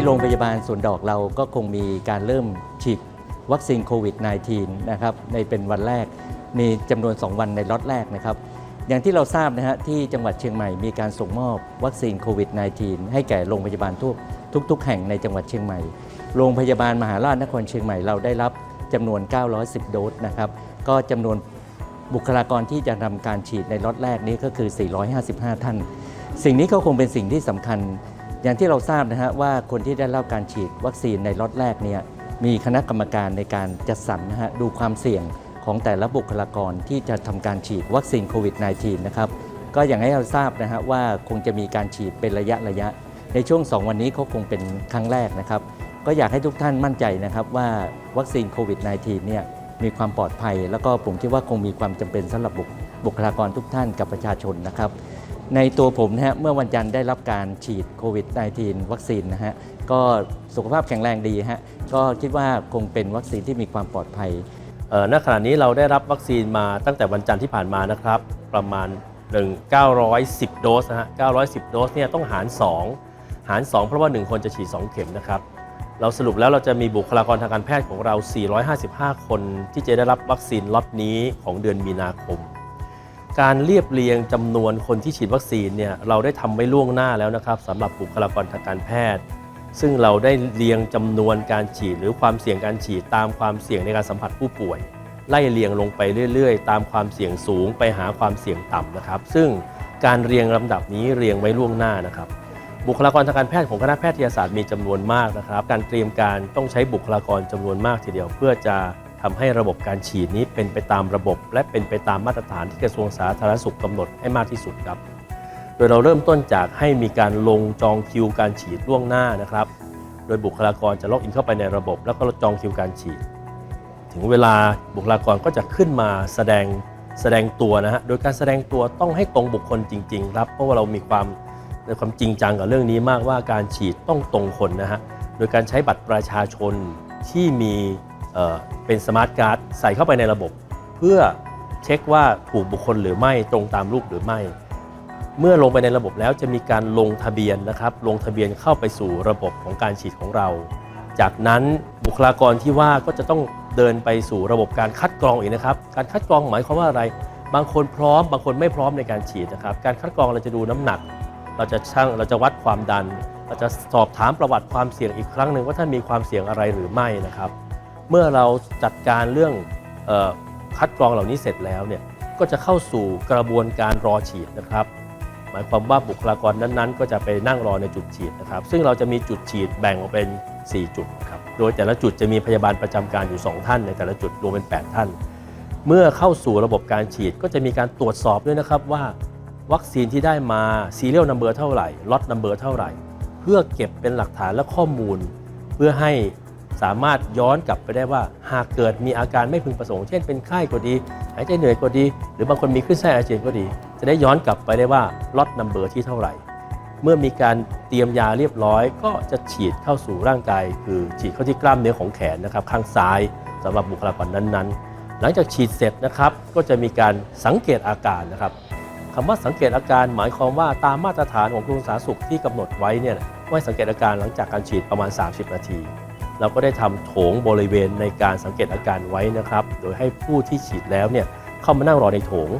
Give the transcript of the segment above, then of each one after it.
ที่โรงพยาบาลสวนดอกเราก็คงมีการเริ่มฉีดวัคซีนโควิด -19 นะครับในเป็นวันแรกมีจำนวน 2 วันในล็อตแรกนะครับ อย่างที่เราทราบนะฮะที่จังหวัดเชียงใหม่มีการส่งมอบวัคซีนโควิด -19 ให้แก่โรงพยาบาลทุกทุกๆ แห่งในจังหวัดเชียงใหม่ โรงพยาบาลมหาราชนครเชียงใหม่เราได้รับจำนวน 910 โดสนะครับก็จำนวนบุคลากรที่จะทำการฉีดในล็อตแรกนี้ก็คือ 455 ท่าน สิ่งนี้ก็คงเป็นสิ่งที่สำคัญ อย่างที่เราทราบนะฮะว่าคนที่ได้รับการฉีดวัคซีนในล็อตแรกเนี่ยมีคณะกรรมการในการจัดสรรนะฮะดูความเสี่ยงของแต่ละบุคลากรที่จะทำการฉีดวัคซีนโควิด -19 นะครับก็อย่างให้เราทราบนะฮะว่าคงจะมีการฉีดเป็นระยะระยะ ในช่วง 2 วันนี้เขาคงเป็นครั้งแรกนะครับ ก็อยากให้ทุกท่านมั่นใจนะครับว่าวัคซีนโควิด -19 เนี่ยมีความปลอดภัย แล้วก็ผมคิดว่าคงมีความจำเป็นสำหรับบุคลากรทุกท่านกับประชาชนนะครับ ในตัวผมนะฮะเมื่อวันจันทร์ได้รับการฉีดโควิด -19 วัคซีนนะฮะก็สุขภาพแข็งแรงดีฮะก็คิดว่าคงเป็นวัคซีนที่มีความปลอดภัยณขณะนี้เราได้รับวัคซีนมาตั้งแต่วันจันทร์ที่ผ่านมานะครับ ประมาณ 1 910 โดสนะฮะ 910 โดสเนี่ยต้องหาร 2 หาร 2 เพราะว่า 1 คนจะฉีด 2 เข็มนะครับ เราสรุปแล้วเราจะมีบุคลากรทางการแพทย์ของเรา 455 คนที่จะได้รับวัคซีนล็อตนี้ของเดือนมีนาคม การเรียบเรียงจำนวนคนที่ฉีดวัคซีนเนี่ยเราได้ทำไว้ล่วงหน้าแล้วนะครับสำหรับบุคลากรทางการแพทย์ ซึ่งเราได้เรียงจำนวนการฉีดหรือความเสี่ยงการฉีดตามความเสี่ยงในการสัมผัสผู้ป่วย ไล่เรียงลงไปเรื่อยๆ ตามความเสี่ยงสูงไปหาความเสี่ยงต่ำนะครับ ซึ่งการเรียงลำดับนี้เรียงไว้ล่วงหน้านะครับบุคลากรทางการแพทย์ของคณะแพทยศาสตร์มีจำนวนมากนะครับ การเตรียมการต้องใช้บุคลากรจำนวนมากทีเดียวเพื่อจะ ทำให้ระบบการฉีดนี้เป็นไปตามระบบ และเป็นไปตามมาตรฐานที่กระทรวงสาธารณสุขกำหนดให้มากที่สุดครับ โดยเราเริ่มต้นจากให้มีการลงจองคิวการฉีดล่วงหน้านะครับ โดยบุคลากรจะล็อกอินเข้าไปในระบบ แล้วก็จองคิวการฉีด ถึงเวลาบุคลากรก็จะขึ้นมาแสดงแสดงตัวนะฮะ โดยการแสดงตัวต้องให้ตรงบุคคลจริง ๆ ครับ เพราะว่าเรามีความในความจริงจังกับเรื่องนี้มากว่าการฉีดต้องตรงคนนะฮะ โดยการใช้บัตรประชาชนที่มี เเป็นสมาร์ทการ์ดใส่เข้าไปในระบบ เพื่อเช็คว่าถูกบุคคลหรือไม่ตรงตามรูปหรือไม่ เมื่อลงไปในระบบแล้วจะมีการลงทะเบียนนะครับ ลงทะเบียนเข้าไปสู่ระบบของการฉีดของเรา จากนั้นบุคลากรที่ว่าก็จะต้องเดินไปสู่ระบบการคัดกรองอีกนะครับ การคัดกรองหมายความว่าอะไร บางคนพร้อม บางคนไม่พร้อมในการฉีดนะครับ การคัดกรองเราจะดูน้ำหนัก เราจะชั่งเราจะวัดความดัน เราจะสอบถามประวัติความเสี่ยงอีกครั้งหนึ่งว่าท่านมีความเสี่ยงอะไรหรือไม่นะครับ เมื่อเราจัดการเรื่องออคัดกรองเหล่านี้เสร็จแล้วเนี่ยก็จะเข้าสู่กระบวนการรอฉีดนะครับ หมายความว่าบุคลากรนั้นๆ ก็จะไปนั่งรอในจุดฉีดนะครับ ซึ่งเราจะมีจุดฉีดแบ่งออกเป็น 4 จุดครับโดยแต่ละจุดจะมีพยาบาลประจำการอยู่ 2 ท่าน ในแต่ละจุดรวมเป็น 8 ท่าน เมื่อเข้าสู่ระบบการฉีดก็จะมีการตรวจสอบด้วยนะครับว่า วัคซีนที่ได้มา serial number เท่าไหร่ lot number เท่าไหร่ เพื่อเก็บเป็นหลักฐานและข้อมูล เพื่อให้ สามารถย้อนกลับไปได้ว่า หากเกิดมีอาการไม่พึงประสงค์ เช่นเป็นไข้ก็ดี หายใจเหนื่อยก็ดี หรือบางคนมีคลื่นไส้อาเจียนก็ดี จะได้ย้อนกลับไปได้ว่าล็อตนัมเบอร์ที่เท่าไหร่ เมื่อมีการเตรียมยาเรียบร้อย ก็จะฉีดเข้าสู่ร่างกาย คือฉีดเข้าที่กล้ามเนื้อของแขนนะครับข้างซ้ายสำหรับบุคลากรนั้นๆ หลังจากฉีดเสร็จนะครับก็จะมีการสังเกตอาการนะครับคำว่าสังเกตอาการหมายความว่าตามมาตรฐานของกระทรวงสาธารณสุขที่กำหนดไว้เนี่ยว่าสังเกตอาการหลังจากการฉีดประมาณ 30 นาที เราก็ได้ทำโถงบริเวณในการสังเกตอาการไว้นะครับ โดยให้ผู้ที่ฉีดแล้วเนี่ยเข้ามานั่งรอในโถง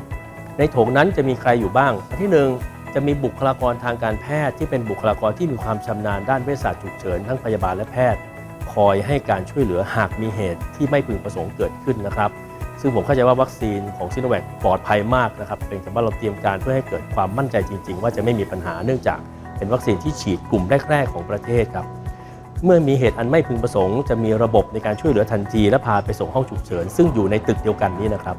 ในโถงนั้นจะมีใครอยู่บ้างอันที่หนึ่งจะมีบุคลากรทางการแพทย์ที่เป็นบุคลากรที่มีความชำนาญด้านเวชศาสตร์ฉุกเฉินทั้งพยาบาลและแพทย์ คอยให้การช่วยเหลือหากมีเหตุที่ไม่พึงประสงค์เกิดขึ้นนะครับซึ่งผมเข้าใจว่าวัคซีนของซิโนแวคปลอดภัยมากนะครับเป็นแต่ว่าเราเตรียมการเพื่อให้เกิดความมั่นใจจริง ๆ ว่าจะไม่มีปัญหาเนื่องจากเป็นวัคซีนที่ฉีดกลุ่มแรก ๆ ของประเทศครับ เมื่อมีเหตุอันไม่พึงประสงค์ จะมีระบบในการช่วยเหลือทันทีและพาไปส่งห้องฉุกเฉิน ซึ่งอยู่ในตึกเดียวกันนี้นะครับ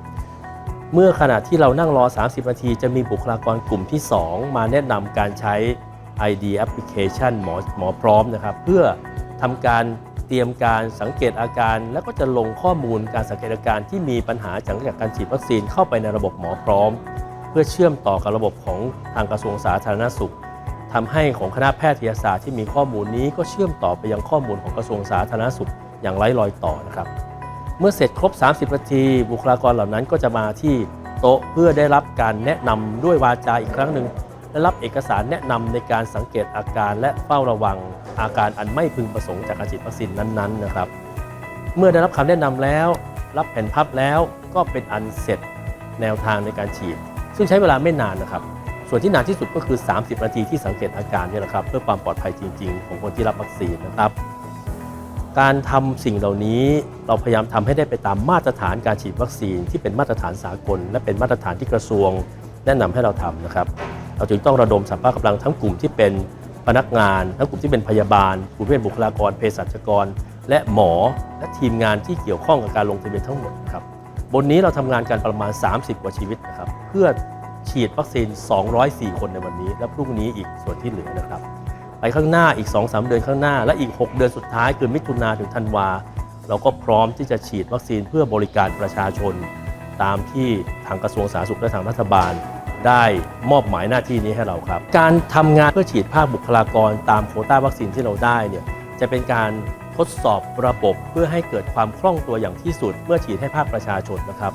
เมื่อขณะที่เรานั่งรอ 30 นาที จะมีบุคลากรกลุ่มที่ 2 มาแนะนำการใช้ ID application หมอหมอพร้อมนะครับ เพื่อทำการเตรียมการสังเกตอาการ แล้วก็จะลงข้อมูลการสังเกตอาการที่มีปัญหาจากการฉีดวัคซีนเข้าไปในระบบหมอพร้อม เพื่อเชื่อมต่อกับระบบของทางกระทรวงสาธารณสุข ทำให้ของคณะแพทยศาสตร์ที่มีข้อมูลนี้ก็เชื่อมต่อไปยังข้อมูลของกระทรวงสาธารณสุขอย่างไร้รอยต่อนะครับ เมื่อเสร็จครบ 30 นาที บุคลากรเหล่านั้นก็จะมาที่โต๊ะเพื่อได้รับการแนะนำด้วยวาจาอีกครั้งหนึ่งและรับเอกสารแนะนำในการสังเกตอาการและเฝ้าระวังอาการอันไม่พึงประสงค์จากการฉีดวัคซีนนั้นๆนะครับ เมื่อได้รับคำแนะนำแล้ว รับแผ่นพับแล้วก็เป็นอันเสร็จแนวทางในการฉีด ซึ่งใช้เวลาไม่นานนะครับ ส่วนที่นานที่สุดก็คือ 30 นาทีที่สังเกตอาการเนี่ยนะครับ เพื่อความปลอดภัยจริง ๆ ของคนที่รับวัคซีนนะครับ การทำสิ่งเหล่านี้เราพยายามทำให้ได้ไปตามมาตรฐานการฉีดวัคซีนที่เป็นมาตรฐานสากล และเป็นมาตรฐานที่กระทรวง แนะนำให้เราทำนะครับ เราจึงต้องระดมสรรพกำลังทั้งกลุ่มที่เป็นพนักงาน ทั้งกลุ่มที่เป็นพยาบาลกลุ่มที่เป็นบุคลากรเภสัชกร และหมอและทีมงานที่เกี่ยวข้องกับการลงทะเบียนทั้งหมดครับบนนี้เราทำงานกันประมาณ 30 กว่าชีวิตนะครับเพื่อ ฉีดวัคซีน 204 คนในวันนี้ และพรุ่งนี้อีกส่วนที่เหลือนะครับ ไปข้างหน้าอีก 2-3 เดือนข้างหน้า และอีก 6 เดือนสุดท้ายคือมิถุนาถึงธันวา เราก็พร้อมที่จะฉีดวัคซีนเพื่อบริการประชาชน ตามที่ทางกระทรวงสาธารณสุขและทางรัฐบาลได้มอบหมายหน้าที่นี้ให้เราครับ การทำงานเพื่อฉีดภาคบุคลากรตามโควต้าวัคซีนที่เราได้เนี่ยจะเป็นการทดสอบระบบเพื่อให้เกิดความคล่องตัวอย่างที่สุด เมื่อฉีดให้ภาคประชาชนนะครับ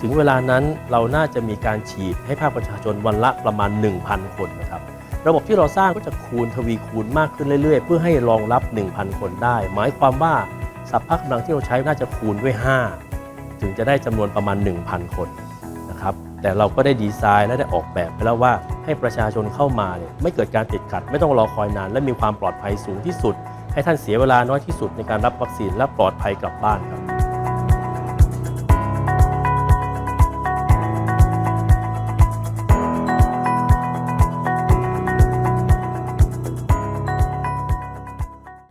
ถึงเวลานั้นเราน่าจะมีการฉีดให้ภาคประชาชนวันละประมาณ 1,000 คนนะครับระบบที่เราสร้างก็จะคูณทวีคูณมากขึ้นเรื่อยๆ เพื่อให้รองรับ 1,000 คนได้ หมายความว่าสัพพะกำลังที่เราใช้น่าจะคูณด้วย 5 ถึงจะได้จำนวนประมาณ 1,000 คนนะครับแต่เราก็ได้ดีไซน์และได้ออกแบบไปแล้วว่าให้ประชาชนเข้ามาเนี่ยไม่เกิดการติดขัด ไม่ต้องรอคอยนาน และมีความปลอดภัยสูงที่สุด ให้ท่านเสียเวลาน้อยที่สุดในการรับวัคซีนและปลอดภัยกลับบ้านครับ